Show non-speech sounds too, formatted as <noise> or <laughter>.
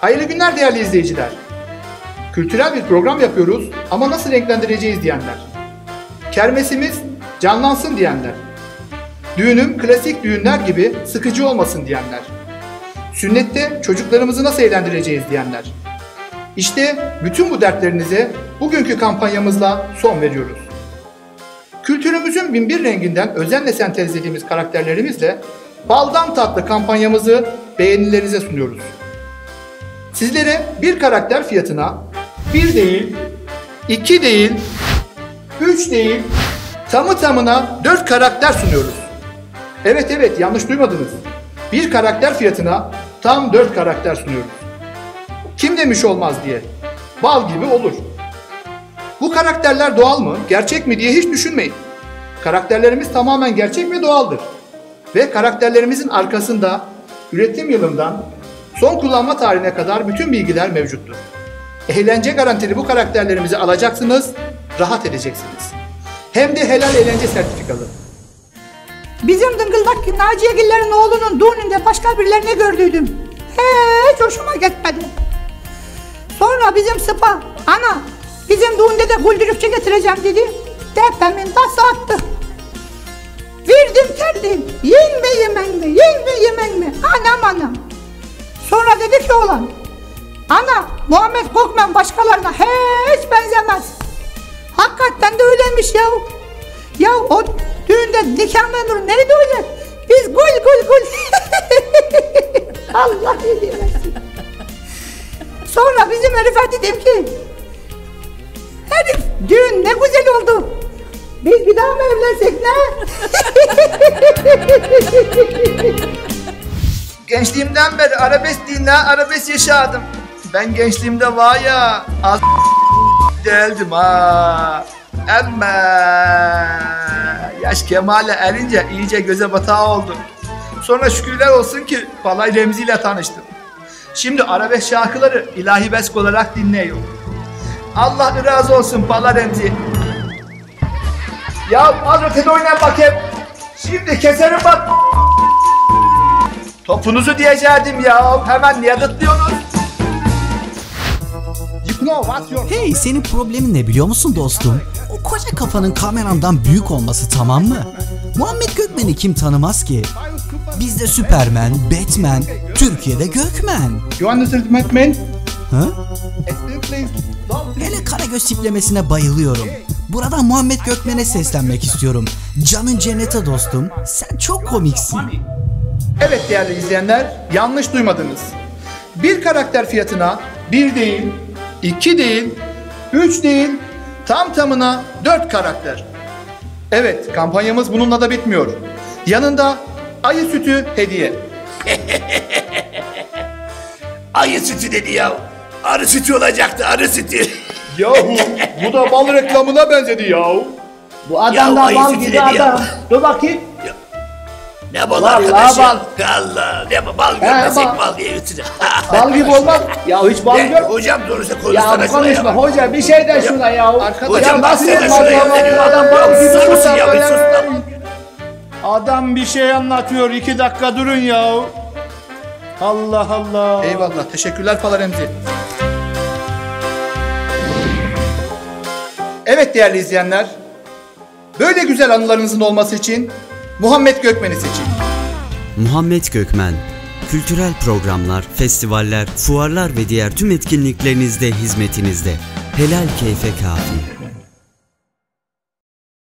Hayırlı günler değerli izleyiciler. Kültürel bir program yapıyoruz ama nasıl renklendireceğiz diyenler. Kermesimiz canlansın diyenler. Düğünüm klasik düğünler gibi sıkıcı olmasın diyenler. Sünnette çocuklarımızı nasıl eğlendireceğiz diyenler. İşte bütün bu dertlerinize bugünkü kampanyamızla son veriyoruz. Kültürümüzün binbir renginden özenle sentezlediğimiz karakterlerimizle Baldan Tatlı kampanyamızı beğenilerinize sunuyoruz. Sizlere bir karakter fiyatına bir değil, iki değil, üç değil, tamı tamına dört karakter sunuyoruz. Evet evet yanlış duymadınız. Bir karakter fiyatına tam dört karakter sunuyoruz. Kim demiş olmaz diye. Bal gibi olur. Bu karakterler doğal mı, gerçek mi diye hiç düşünmeyin. Karakterlerimiz tamamen gerçek ve doğaldır. Ve karakterlerimizin arkasında üretim yılından son kullanma tarihine kadar bütün bilgiler mevcuttur. Eğlence garantili bu karakterlerimizi alacaksınız, rahat edeceksiniz. Hem de helal eğlence sertifikalı. Bizim dıngıldak Naciyegillerin oğlunun düğününde başka birilerini gördüydüm. Hiç hoşuma gitmedi. Sonra bizim sıpa, ana bizim düğünde de güldürükçü getireceğim dedi. Tepemin tası attı. Verdim terdim. Ki oğlan. Ana Muhammed Gökmen başkalarına hiç benzemez. Hakikaten de öyleymiş ya. Ya o düğünde nikah memuru nerede öyle? Biz gül gül gül. <laughs> Allah dilemesin. Sonra bizim herife dedim ki Herif düğün ne güzel oldu. Biz bir daha mı evlensek ne? <laughs> Gençliğimden beri arabesk dinle, arabesk yaşadım. Ben gençliğimde var ya az <laughs> değildim ha. Ama yaş kemale erince iyice göze batağı oldu. Sonra şükürler olsun ki Palay Remzi ile tanıştım. Şimdi arabesk şarkıları ilahi besk olarak dinliyorum. Allah razı olsun Palay Remzi. Ya az ötede oynayan bakayım. Şimdi keserim bak. Topunuzu diyecektim ya. Hemen niye tıklıyorsunuz? Hey senin problemin ne biliyor musun dostum? O koca kafanın kamerandan büyük olması tamam mı? Muhammed Gökmen'i kim tanımaz ki? Bizde Superman, Batman, Türkiye'de Gökmen. You understand man? Ha? Hele Karagöz tiplemesine bayılıyorum. Buradan Muhammed Gökmen'e seslenmek istiyorum. Canın cennete dostum. Sen çok komiksin. Evet değerli izleyenler, yanlış duymadınız. Bir karakter fiyatına bir değil, iki değil, üç değil, tam tamına dört karakter. Evet, kampanyamız bununla da bitmiyor. Yanında ayı sütü hediye. <laughs> Ayı sütü dedi ya. Arı sütü olacaktı arı sütü. <laughs> Yahu bu da bal reklamına benzedi yahu. Bu adam da ayı bal sütü gibi dedi ya. adam. Dur bakayım. Ne bal Vallahi arkadaş ya. bal. Allah ne bal, bal görmesek bal. bal diye yutacak. <laughs> Bal gibi olmaz. Ya hiç bal Ne, yok. hocam doğrusu Ya konuşsana şuna konuşma ya. hoca bir şey de şuna ya. Arkadaş- ya Hocam nasıl baksana yapmaz şuraya. ya? Adam bal gibi Sus tutar ya bir sus lan. Adam bir şey anlatıyor. iki dakika durun ya. Allah Allah. Eyvallah, teşekkürler Pala Remzi. Evet değerli izleyenler, böyle güzel anılarınızın olması için Muhammed Gökmen'i seçin. Muhammed Gökmen Kültürel programlar, festivaller, fuarlar ve diğer tüm etkinliklerinizde hizmetinizde. Helal keyfe kafi.